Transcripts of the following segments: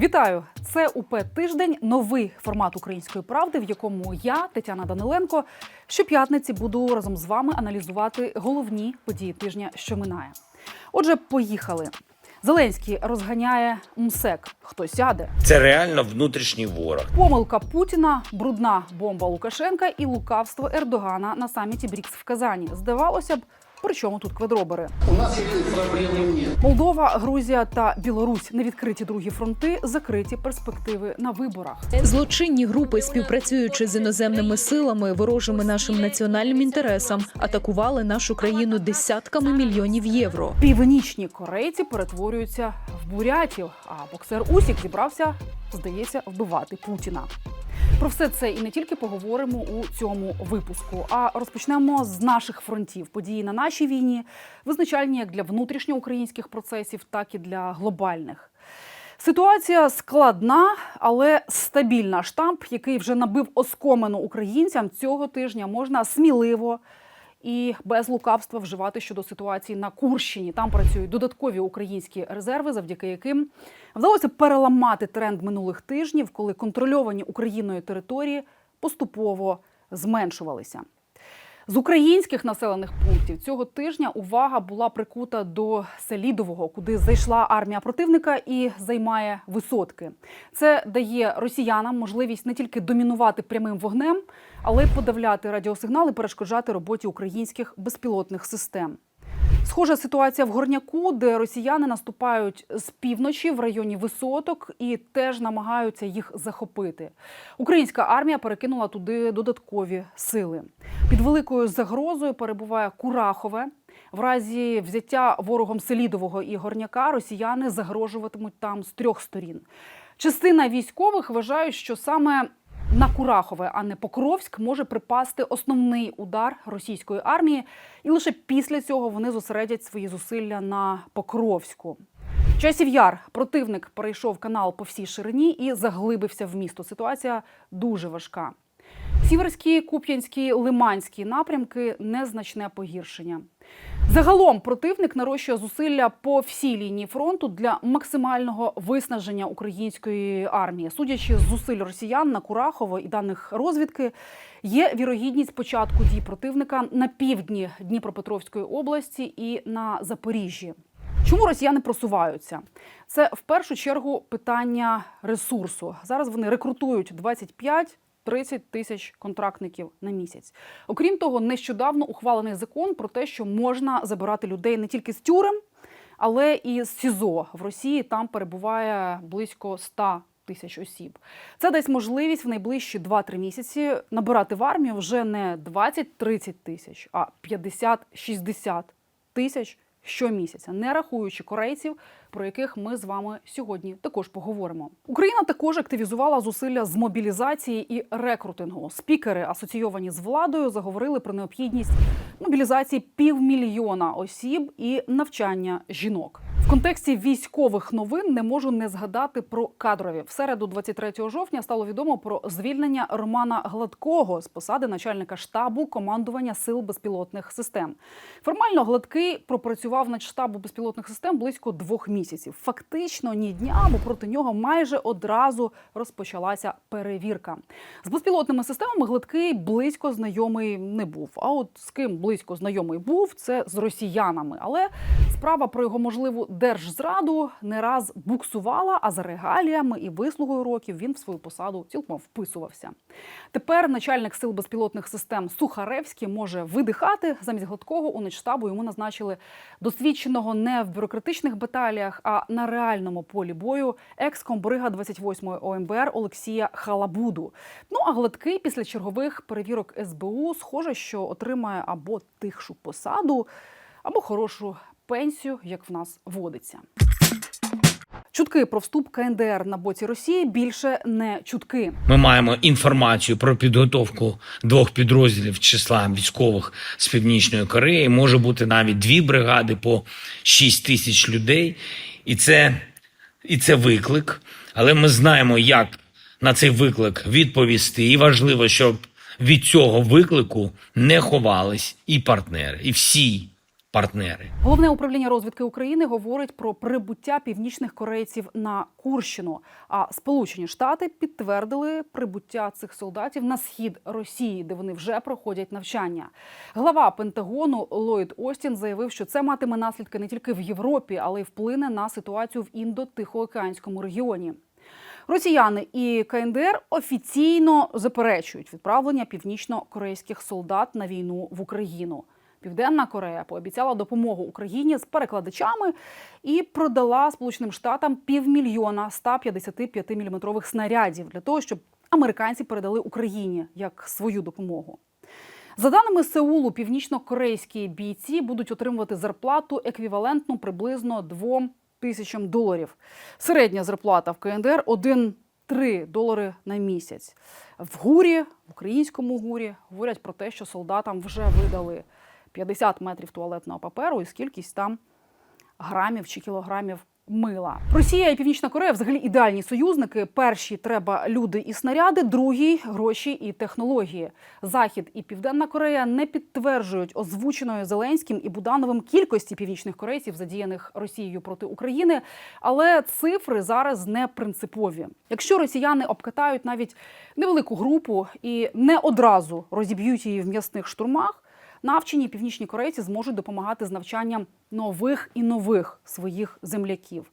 Вітаю! Це УП тиждень. Новий формат української правди, в якому я, Тетяна Даниленко, щоп'ятниці буду разом з вами аналізувати головні події тижня, що минає. Отже, поїхали. Зеленський розганяє МСЕК. Хто сяде? Це реально внутрішній ворог. Помилка Путіна, брудна бомба Лукашенка і лукавство Ердогана на саміті БРІКС в Казані. Здавалося б, при чому тут квадробери? У нас этой проблемы. Молдова, Грузія та Білорусь невідкриті другі фронти, закриті перспективи на виборах. Злочинні групи, співпрацюючи з іноземними силами, ворожими нашим національним інтересам, атакували нашу країну десятками мільйонів євро. Північні корейці перетворюються в бурятів, а боксер Усік зібрався, здається, вбивати Путіна. Про все це і не тільки поговоримо у цьому випуску, а розпочнемо з наших фронтів. Події на нашій війні визначальні як для внутрішньоукраїнських процесів, так і для глобальних. Ситуація складна, але стабільна. Штамп, який вже набив оскомену українцям цього тижня, можна сміливо і без лукавства вживати щодо ситуації на Курщині. Там працюють додаткові українські резерви, завдяки яким вдалося переламати тренд минулих тижнів, коли контрольовані Україною території поступово зменшувалися. З українських населених пунктів цього тижня увага була прикута до Селідового, куди зайшла армія противника і займає висотки. Це дає росіянам можливість не тільки домінувати прямим вогнем, але й подавляти радіосигнали, перешкоджати роботі українських безпілотних систем. Схожа ситуація в горняку, де росіяни наступають з півночі в районі висоток і теж намагаються їх захопити. Українська армія перекинула туди додаткові сили. Під великою загрозою перебуває Курахове. В разі взяття ворогом Селідового і горняка росіяни загрожуватимуть там з трьох сторін. Частина військових вважають, що саме на Курахове, а не Покровськ, може припасти основний удар російської армії, і лише після цього вони зосередять свої зусилля на Покровську. Часів яр противник перейшов канал по всій ширині і заглибився в місто. Ситуація дуже важка. Сіверські, Куп'янські, Лиманські напрямки незначне погіршення. Загалом противник нарощує зусилля по всій лінії фронту для максимального виснаження української армії. Судячи з зусиль росіян на Курахово і даних розвідки, є вірогідність початку дій противника на півдні Дніпропетровської області і на Запоріжжі. Чому росіяни просуваються? Це в першу чергу питання ресурсу. Зараз вони рекрутують 25 30 тисяч контрактників на місяць. Окрім того, нещодавно ухвалений закон про те, що можна забирати людей не тільки з тюрем, але і з СІЗО. В Росії там перебуває близько 100 тисяч осіб. Це дасть можливість в найближчі 2-3 місяці набирати в армію вже не 20-30 тисяч, а 50-60 тисяч щомісяця, не рахуючи корейців, про яких ми з вами сьогодні також поговоримо. Україна також активізувала зусилля з мобілізації і рекрутингу. Спікери, асоційовані з владою, заговорили про необхідність мобілізації півмільйона осіб і навчання жінок. Контексті військових новин не можу не згадати про кадрові. В середу, 23 жовтня, стало відомо про звільнення Романа Гладкого з посади начальника штабу командування сил безпілотних систем. Формально гладкий пропрацював над штабу безпілотних систем близько двох місяців. Фактично ні дня, бо проти нього майже одразу розпочалася перевірка. З безпілотними системами гладкий близько знайомий не був. А от з ким близько знайомий був, це з росіянами. Але справа про його можливу держзраду не раз буксувала, а за регаліями і вислугою років він в свою посаду цілком вписувався. Тепер начальник сил безпілотних систем Сухаревський може видихати замість гладкого у начштабу йому назначили досвідченого не в бюрократичних баталіях, а на реальному полі бою екс-комбрига 28-ї ОМБР Олексія Халабуду. Ну а гладкий після чергових перевірок СБУ схоже, що отримає або тихшу посаду, або хорошу пенсію, як в нас водиться. Чутки про вступ КНДР на боці Росії більше не чутки. Ми маємо інформацію про підготовку двох підрозділів числа військових з північної Кореї. Може бути навіть дві бригади по 6 тисяч людей, і це, і це виклик. Але ми знаємо, як на цей виклик відповісти. І важливо, щоб від цього виклику не ховались і партнери, і всі партнери. Головне управління розвідки України говорить про прибуття північних корейців на Курщину. А Сполучені Штати підтвердили прибуття цих солдатів на схід Росії, де вони вже проходять навчання. Глава Пентагону Ллойд Остін заявив, що це матиме наслідки не тільки в Європі, але й вплине на ситуацію в індо-тихоокеанському регіоні. Росіяни і КНДР офіційно заперечують відправлення північно-корейських солдат на війну в Україну. Південна Корея пообіцяла допомогу Україні з перекладачами і продала Сполученим Штатам півмільйона 155-мм снарядів для того, щоб американці передали Україні як свою допомогу. За даними Сеулу, північно-корейські бійці будуть отримувати зарплату еквівалентну приблизно 2 тисячам доларів. Середня зарплата в КНДР 1-3 долари на місяць. В гурі, в українському гурі, говорять про те, що солдатам вже видали 50 метрів туалетного паперу і скількись там грамів чи кілограмів мила. Росія і Північна Корея взагалі ідеальні союзники. Перші треба люди і снаряди, другі гроші і технології. Захід і Південна Корея не підтверджують озвученої Зеленським і Будановим кількості північних корейців, задіяних Росією проти України. Але цифри зараз не принципові. Якщо росіяни обкатають навіть невелику групу і не одразу розіб'ють її в м'ясних штурмах. Навчені північні корейці зможуть допомагати з навчанням нових і нових своїх земляків.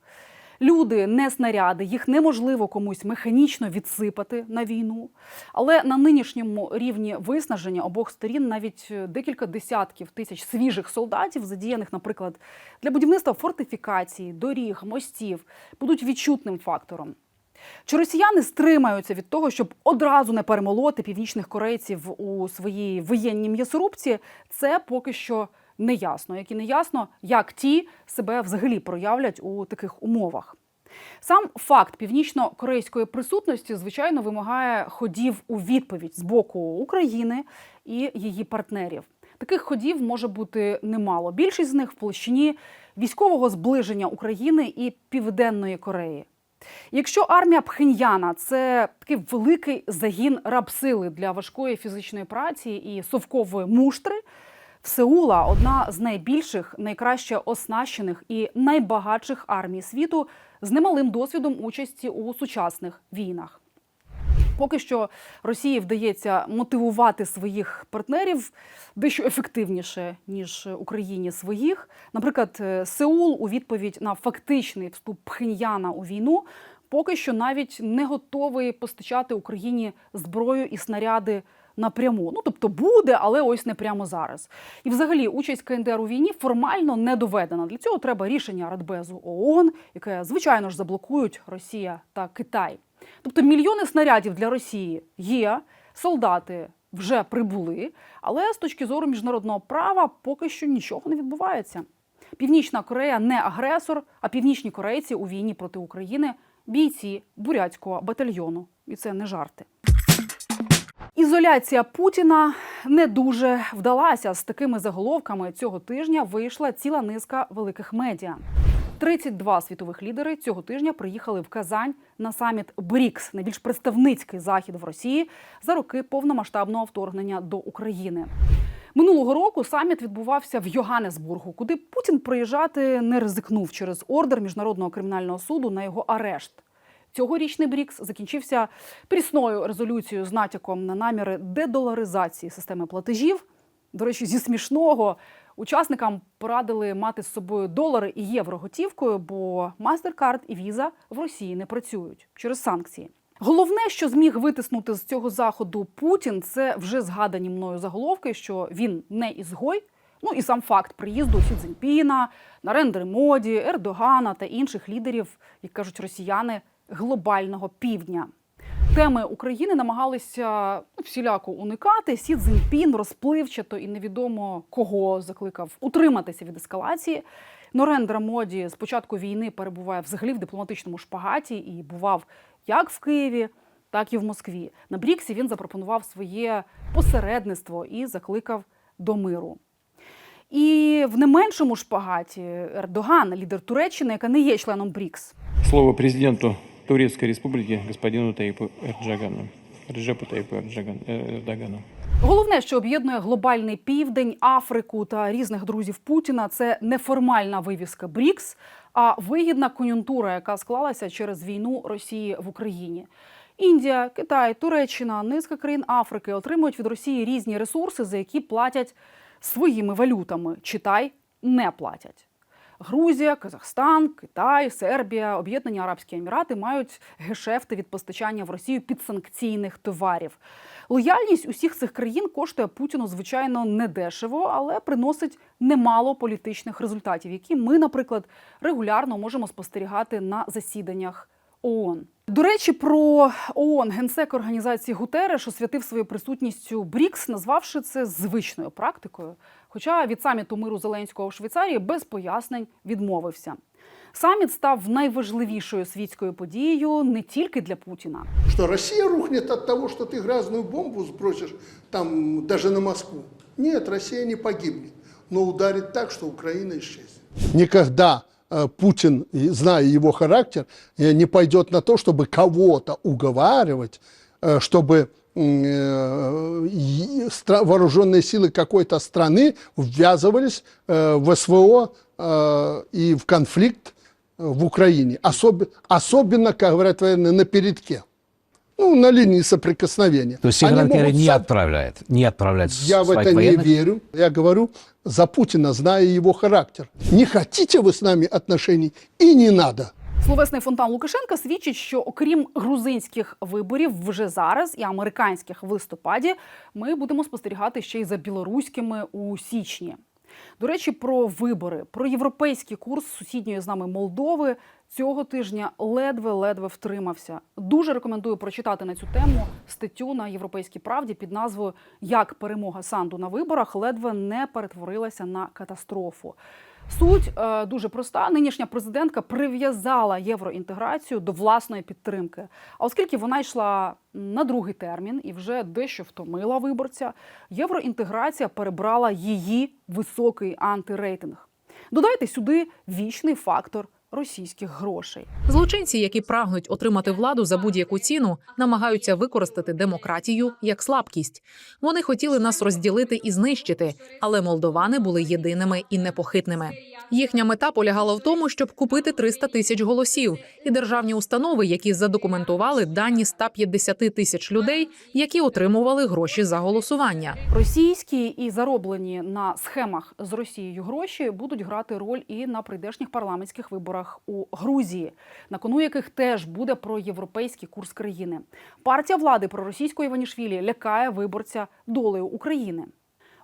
Люди не снаряди, їх неможливо комусь механічно відсипати на війну. Але на нинішньому рівні виснаження обох сторін навіть декілька десятків тисяч свіжих солдатів, задіяних, наприклад, для будівництва фортифікацій, доріг, мостів, будуть відчутним фактором. Чи росіяни стримаються від того, щоб одразу не перемолоти північних корейців у своїй воєнній м'ясорубці, це поки що не ясно. Як і не ясно, як ті себе взагалі проявлять у таких умовах. Сам факт північно-корейської присутності, звичайно, вимагає ходів у відповідь з боку України і її партнерів. Таких ходів може бути немало. Більшість з них в площині військового зближення України і Південної Кореї. Якщо армія Пхеньяна це такий великий загін рабсили для важкої фізичної праці і совкової муштри, Сеула одна з найбільших, найкраще оснащених і найбагатших армій світу з немалим досвідом участі у сучасних війнах. Поки що Росії вдається мотивувати своїх партнерів дещо ефективніше ніж Україні своїх. Наприклад, е, Сеул у відповідь на фактичний вступ Пхеньяна у війну поки що навіть не готовий постачати Україні зброю і снаряди напряму. Ну тобто буде, але ось не прямо зараз. І взагалі участь КНДР у війні формально не доведена. Для цього треба рішення Радбезу ООН, яке звичайно ж заблокують Росія та Китай. Тобто мільйони снарядів для Росії є, солдати вже прибули, але з точки зору міжнародного права поки що нічого не відбувається. Північна Корея не агресор, а північні корейці у війні проти України бійці бурятського батальйону. І це не жарти. Ізоляція Путіна не дуже вдалася. З такими заголовками цього тижня вийшла ціла низка великих медіа. 32 світових лідери цього тижня приїхали в Казань на саміт БРІКС, найбільш представницький захід в Росії за роки повномасштабного вторгнення до України. Минулого року саміт відбувався в Йоганнесбургу, куди Путін приїжджати не ризикнув через ордер міжнародного кримінального суду на його арешт. Цьогорічний БРІКС закінчився прісною резолюцією з натяком на наміри дедоларизації системи платежів. До речі, зі смішного учасникам порадили мати з собою долари і євро готівкою, бо MasterCard і Visa в Росії не працюють через санкції. Головне, що зміг витиснути з цього заходу Путін, це вже згадані мною заголовки, що він не ізгой. Ну і сам факт приїзду Сі Цзіньпіна, Нарендри Моді, Ердогана та інших лідерів, як кажуть росіяни, глобального півдня. Теми України намагалися ну, всіляко уникати. Сі Цзіньпін розпливчато і невідомо кого закликав утриматися від ескалації. Норендра Моді з початку війни перебуває взагалі в дипломатичному шпагаті і бував як в Києві, так і в Москві. На Бріксі він запропонував своє посередництво і закликав до миру. І в не меншому шпагаті Ердоган, лідер Туреччини, яка не є членом БРІКС. Слово президенту Турецкой Республики господину Таипу Эрджагану. Реджепу Таипу Эрджаган- э, Эрдогану. Головне, що об'єднує глобальний південь, Африку та різних друзів Путіна, це неформальна вивіска БРІКС, а вигідна кон'юнктура, яка склалася через війну Росії в Україні. Індія, Китай, Туреччина, низка країн Африки отримують від Росії різні ресурси, за які платять своїми валютами. Читай не платять. Грузія, Казахстан, Китай, Сербія, Об'єднані Арабські Емірати мають гешефти від постачання в Росію підсанкційних товарів. Лояльність усіх цих країн коштує Путіну, звичайно, недешево, але приносить немало політичних результатів, які ми, наприклад, регулярно можемо спостерігати на засіданнях ООН. До речі, про ООН генсек організації Гутереш освятив своєю присутністю БРІКС, назвавши це звичною практикою. Хоча від саміту миру Зеленського в Швейцарії без пояснень відмовився. Саміт став найважливішою світською подією не тільки для Путіна. Что Россия рухнет от того, что ты грязную бомбу сбросишь там даже на Москву? Нет, Россия не погибнет, но ударит так, что Украина исчезнет. Никогда э, Путин, и зная его характер, э, не пойдет на то, чтобы кого-то уговаривать, э, чтобы м, э, и стра- вооруженные силы какой-то страны ввязывались э, в СВО э, и в конфликт э, в Украине. Особ- особенно, как говорят военные, на передке. Ну, на линии соприкосновения. То есть Северная Корея могут не отправляет, не отправляет Я в это не военных? верю. Я говорю за Путина, зная его характер. Не хотите вы с нами отношений, и не надо. Словесний фонтан Лукашенка свідчить, що окрім грузинських виборів, вже зараз і американських в листопаді ми будемо спостерігати ще й за білоруськими у січні. До речі, про вибори, про європейський курс сусідньої з нами Молдови цього тижня ледве-ледве втримався. Дуже рекомендую прочитати на цю тему статтю на європейській правді під назвою Як перемога Санду на виборах ледве не перетворилася на катастрофу. Суть е, дуже проста. Нинішня президентка прив'язала євроінтеграцію до власної підтримки. А оскільки вона йшла на другий термін і вже дещо втомила виборця, євроінтеграція перебрала її високий антирейтинг. Додайте сюди вічний фактор російських грошей. Злочинці, які прагнуть отримати владу за будь-яку ціну, намагаються використати демократію як слабкість. Вони хотіли нас розділити і знищити, але молдовани були єдиними і непохитними. Їхня мета полягала в тому, щоб купити 300 тисяч голосів, і державні установи, які задокументували дані 150 тисяч людей, які отримували гроші за голосування. Російські і зароблені на схемах з Росією гроші будуть грати роль і на прийдешніх парламентських виборах у Грузії, на кону яких теж буде проєвропейський курс країни. Партія влади проросійської Іванішвілі лякає виборця долею України.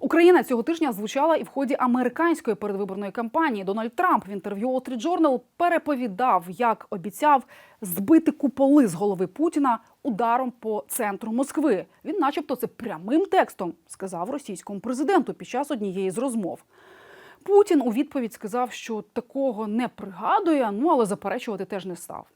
Україна цього тижня звучала і в ході американської передвиборної кампанії. Дональд Трамп в інтерв'ю Wall Street Journal переповідав, як обіцяв збити куполи з голови Путіна ударом по центру Москви. Він, начебто, це прямим текстом сказав російському президенту під час однієї з розмов. Путін у відповідь сказав, що такого не пригадує, ну але заперечувати теж не став.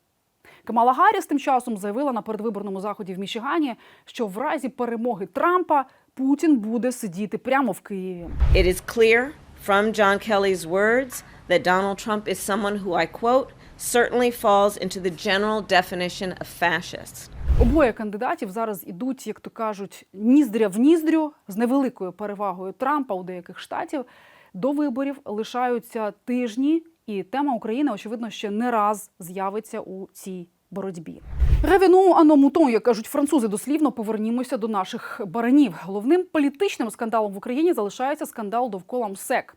Камала Гарріс тим часом заявила на передвиборному заході в Мічигані, що в разі перемоги Трампа Путін буде сидіти прямо в Києві. It is clear from John Kelly's words that Donald Trump is someone who, I quote, certainly falls into the general definition of fascist. Обоє кандидатів зараз ідуть, як то кажуть, ніздря в ніздрю з невеликою перевагою Трампа у деяких штатів. До виборів лишаються тижні, і тема України, очевидно, ще не раз з'явиться у цій боротьбі. Ревену ано мутон, як кажуть французи, дослівно повернімося до наших баранів. Головним політичним скандалом в Україні залишається скандал довкола МСЕК.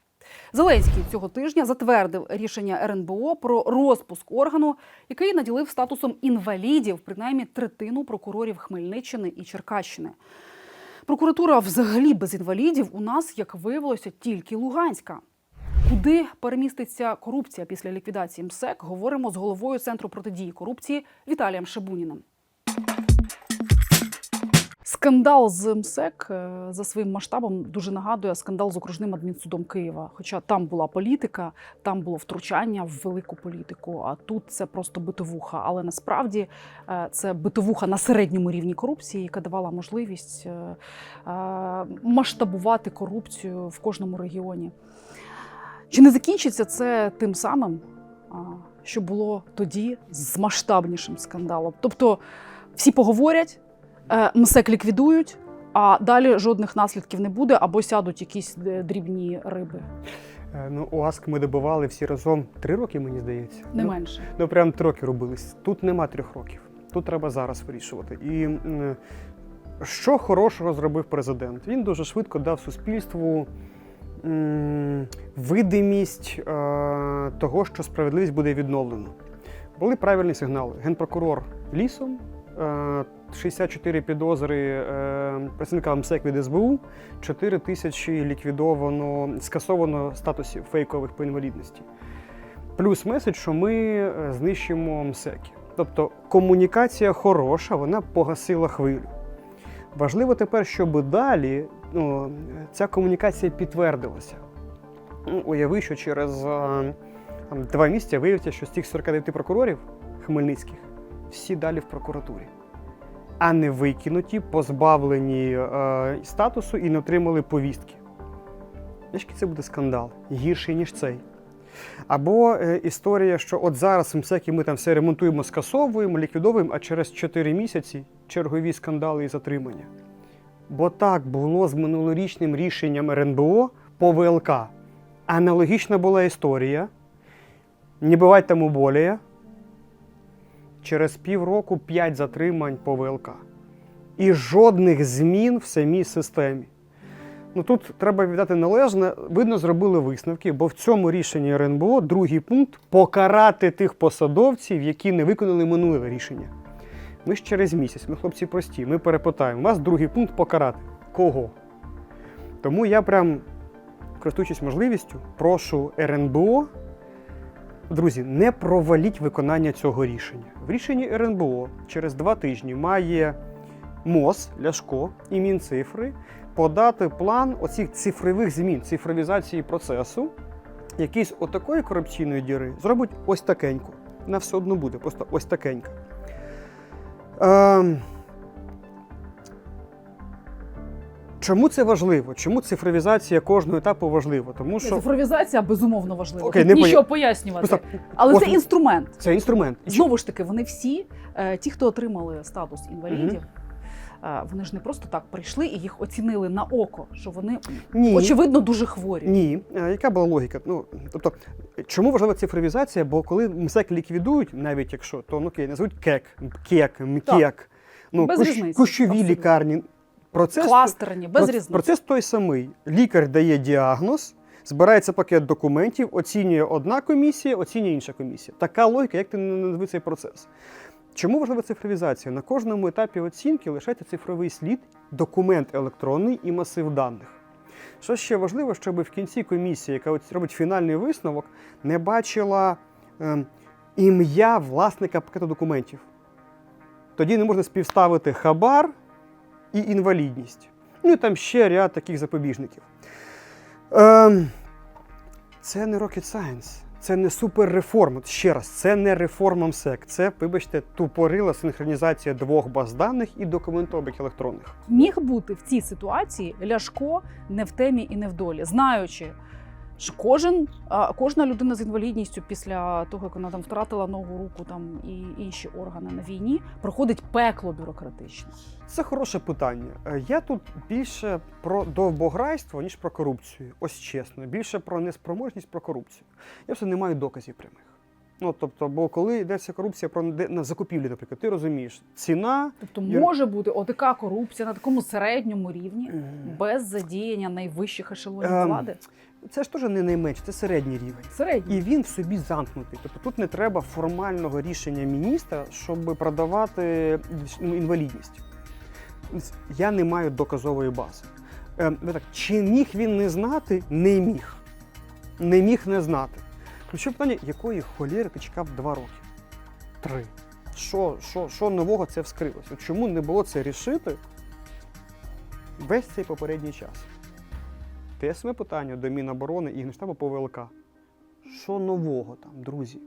Зеленський цього тижня затвердив рішення РНБО про розпуск органу, який наділив статусом інвалідів принаймні третину прокурорів Хмельниччини і Черкащини. Прокуратура взагалі без інвалідів у нас, як виявилося, тільки Луганська. Куди переміститься корупція після ліквідації МСЕК? Говоримо з головою центру протидії корупції Віталієм Шабуніним. Скандал з МСЕК е, за своїм масштабом дуже нагадує скандал з окружним адмінсудом Києва. Хоча там була політика, там було втручання в велику політику. А тут це просто битовуха. Але насправді е, це битовуха на середньому рівні корупції, яка давала можливість е, масштабувати корупцію в кожному регіоні. Чи не закінчиться це тим самим, що було тоді з масштабнішим скандалом? Тобто всі поговорять, МСЕК ліквідують, а далі жодних наслідків не буде, або сядуть якісь е, дрібні риби, Е, Ну, ОАСК ми добивали всі разом три роки, мені здається. не ну, менше. Ну, прям три роки робились. Тут нема трьох років. Тут треба зараз вирішувати. І що хорошого зробив президент? Він дуже швидко дав суспільству видимість е, того, що справедливість буде відновлена. Були правильні сигнали. Генпрокурор лісом, е, 64 підозри е, працівникам МСЕК від СБУ, 4 тисячі ліквідовано, скасовано статусів фейкових по інвалідності. Плюс меседж, що ми е, знищимо МСЕКи. Тобто комунікація хороша, вона погасила хвилю. Важливо тепер, щоб далі ну, ця комунікація підтвердилася. Ну, Уяви, що через е, там, два місяці виявиться, що з тих 49 прокурорів хмельницьких всі далі в прокуратурі, а не викинуті, позбавлені е, статусу і не отримали повістки. Який це буде скандал, гірший, ніж цей. Або е, історія, що от зараз МСЕКи ми там все ремонтуємо, скасовуємо, ліквідовуємо, а через 4 місяці чергові скандали і затримання. Бо так було з минулорічним рішенням РНБО по ВЛК. Аналогічна була історія. Не буває тому более. Через півроку 5 затримань по ВЛК. І жодних змін в самій системі. Ну тут треба віддати належне. Видно, зробили висновки, бо в цьому рішенні РНБО другий пункт покарати тих посадовців, які не виконали минуле рішення. Ми ж через місяць, ми хлопці прості, ми перепитаємо. У вас другий пункт покарати. Кого? Тому я прям, користуючись можливістю, прошу РНБО. Друзі, не проваліть виконання цього рішення. В рішенні РНБО через два тижні має МОЗ, Ляшко і Мінцифри подати план оцих цифрових змін, цифровізації процесу, якийсь отакої корупційної діри зробить ось такеньку. Вона все одно буде, просто ось такенька. Ем... Чому це важливо? Чому цифровізація кожного етапу важлива? Тому що Цифровізація безумовно важлива. Окей, Тут не нічого поня- пояснювати. Просто Але це інструмент. це інструмент. Знову ж таки, вони всі, е, ті, хто отримали статус інвалідів, е, вони ж не просто так прийшли і їх оцінили на око, що вони Ні. очевидно дуже хворі. Ні, Е, яка була логіка? Ну тобто, чому важлива цифровізація? Бо коли МСЕК ліквідують, навіть якщо, то ну окей, назвуть КЕК, КЕК, МКЕК, ну Без кущ- різниці, кущові абсолютно. лікарні. Процес Кластерні, без Проц- різниці. Процес той самий. Лікар дає діагноз, збирається пакет документів, оцінює одна комісія, оцінює інша комісія. Така логіка, як ти не назви цей процес. Чому важлива цифровізація? На кожному етапі оцінки лишається цифровий слід, документ електронний і масив даних. Що ще важливо, щоб в кінці комісія, яка робить фінальний висновок, не бачила ем, ім'я власника пакету документів. Тоді не можна співставити хабар і інвалідність. Ну і там ще ряд таких запобіжників. Ем, це не rocket science, це не суперреформа. Ще раз, це не реформа МСЕК. Це, вибачте, тупорила синхронізація двох баз даних і документообіг електронних. Міг бути в цій ситуації Ляшко не в темі і не в долі, знаючи, кожен, кожна людина з інвалідністю після того, як вона там втратила ногу, руку там і інші органи на війні, проходить пекло бюрократичне. Це хороше питання. Е, Я тут більше про довбограйство, ніж про корупцію. Ось чесно, більше про неспроможність про корупцію. Я все не маю доказів прямих. Ну тобто, бо коли йдеться корупція про на закупівлі, наприклад, ти розумієш, ціна Тобто може бути отака корупція на такому середньому рівні без задіяння найвищих ешелонів Ем, влади. це ж теж не найменше, це середній рівень. Середній. І він в собі замкнутий. Тобто тут не треба формального рішення міністра, щоб продавати ну, інвалідність. Я не маю доказової бази. Ну так, чи міг він не знати? Не міг. Не міг не знати. Ключове питання, якої холєри ти чекав два роки? Три. Що, що, що нового це вскрилося? От Чому не було це рішити весь цей попередній час? Те саме питання до Міноборони і Генштабу по. Що нового там, друзі?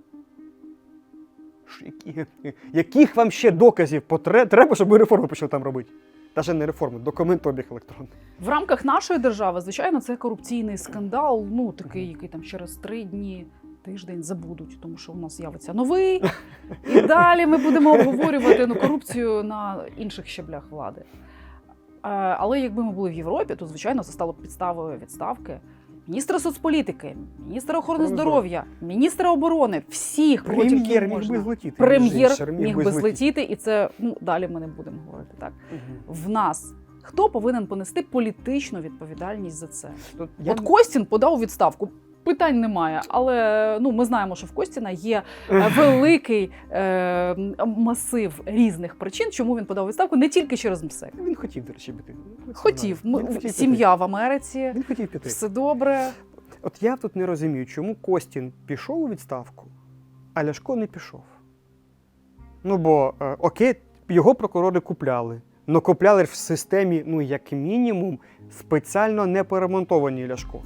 Які- Яких вам ще доказів потре- треба, щоб ви реформи почали там робити? Навіть не реформи, документообіг електронний. В рамках нашої держави, звичайно, це корупційний скандал. Ну такий, який там через три дні. Тиждень забудуть, тому що у нас з'явиться новий, і далі ми будемо обговорювати ну, корупцію на інших щаблях влади. але якби ми були в Європі, то звичайно це стало б підставою відставки. Міністра соцполітики, міністра охорони здоров'я, міністра оборони, всіх Прем'єр міг би злетіти. Прем'єр міг би злетіти, і це ну далі ми не будемо говорити так. Мгм. В нас хто повинен понести політичну відповідальність за це? Тут я От Костін подав відставку. Питань немає, але ну ми знаємо, що в Костіна є е, великий е, масив різних причин, чому він подав відставку не тільки через МСЕК. Він хотів, до речі, піти. Хотів хотів сім'я в Америці. Він хотів піти. все добре. От я тут не розумію, чому Костін пішов у відставку, а Ляшко не пішов. Ну бо е, окей, його прокурори купляли. Но купляли в системі, ну, як мінімум, спеціально не поремонтовані Ляшко.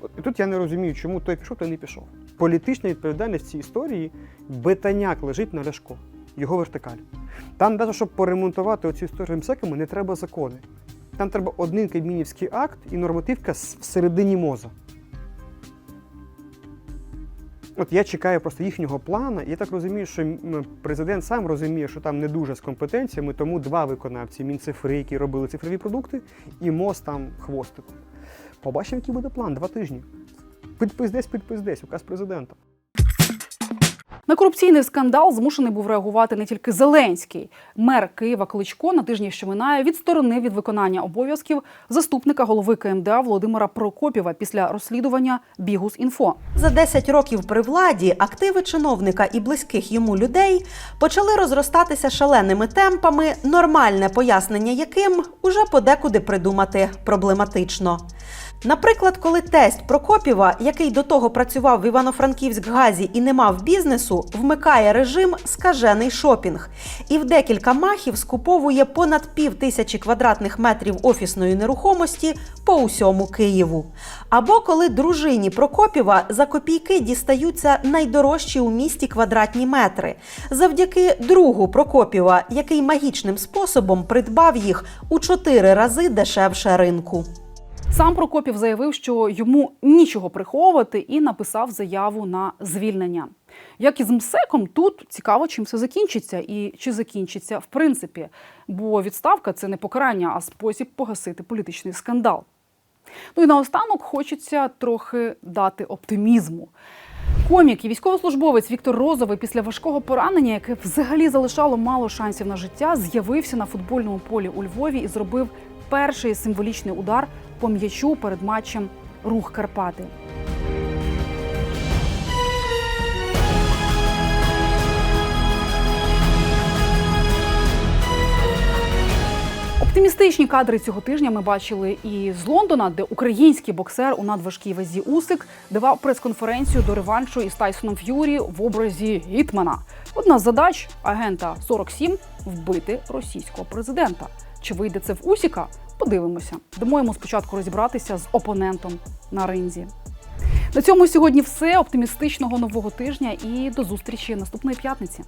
От, і тут я не розумію, чому той пішов, той не пішов. Політична відповідальність в цій історії бетаняк лежить на Ляшко, його вертикаль. Там, навіть щоб поремонтувати оці історію МСЕКами, не треба закони. Там треба один кабмінівський акт і нормативка всередині моза. От я чекаю просто їхнього плану, і я так розумію, що президент сам розуміє, що там не дуже з компетенціями, тому два виконавці Мінцифри, які робили цифрові продукти, і МОЗ там хвостиком. Побачимо, який буде план два тижні. Підпис десь, підпис десь, указ президента. На корупційний скандал змушений був реагувати не тільки Зеленський. Мер Києва Кличко на тижні, що минає, відсторонив від виконання обов'язків заступника голови КМДА Володимира Прокопєва після розслідування Бігус.Інфо. За 10 років при владі активи чиновника і близьких йому людей почали розростатися шаленими темпами, нормальне пояснення яким уже подекуди придумати проблематично. Наприклад, коли тесть Прокопєва, який до того працював в Івано-Франківськ-Газі і не мав бізнесу, вмикає режим скажений шопінг і в декілька махів скуповує понад пів тисячі квадратних метрів офісної нерухомості по усьому Києву. Або коли дружині Прокопєва за копійки дістаються найдорожчі у місті квадратні метри, завдяки другу Прокопєва, який магічним способом придбав їх у чотири рази дешевше ринку. Сам Прокопів заявив, що йому нічого приховувати, і написав заяву на звільнення. Як і з МСЕКом, тут цікаво, чим все закінчиться і чи закінчиться в принципі. Бо відставка це не покарання, а спосіб погасити політичний скандал. Ну і наостанок хочеться трохи дати оптимізму. Комік і військовослужбовець Віктор Розовий після важкого поранення, яке взагалі залишало мало шансів на життя, з'явився на футбольному полі у Львові і зробив перший символічний удар по м'ячу перед матчем Рух Карпати. Оптимістичні кадри цього тижня ми бачили і з Лондона, де український боксер у надважкій вазі Усик давав прес-конференцію до реваншу із Тайсоном Ф'юрі в образі Гітмана. Одна з задач агента 47 – вбити російського президента. Чи вийде це в Усіка? Подивимося. Дамо йому спочатку розібратися з опонентом на ринзі. На цьому сьогодні все. Оптимістичного нового тижня і до зустрічі наступної п'ятниці.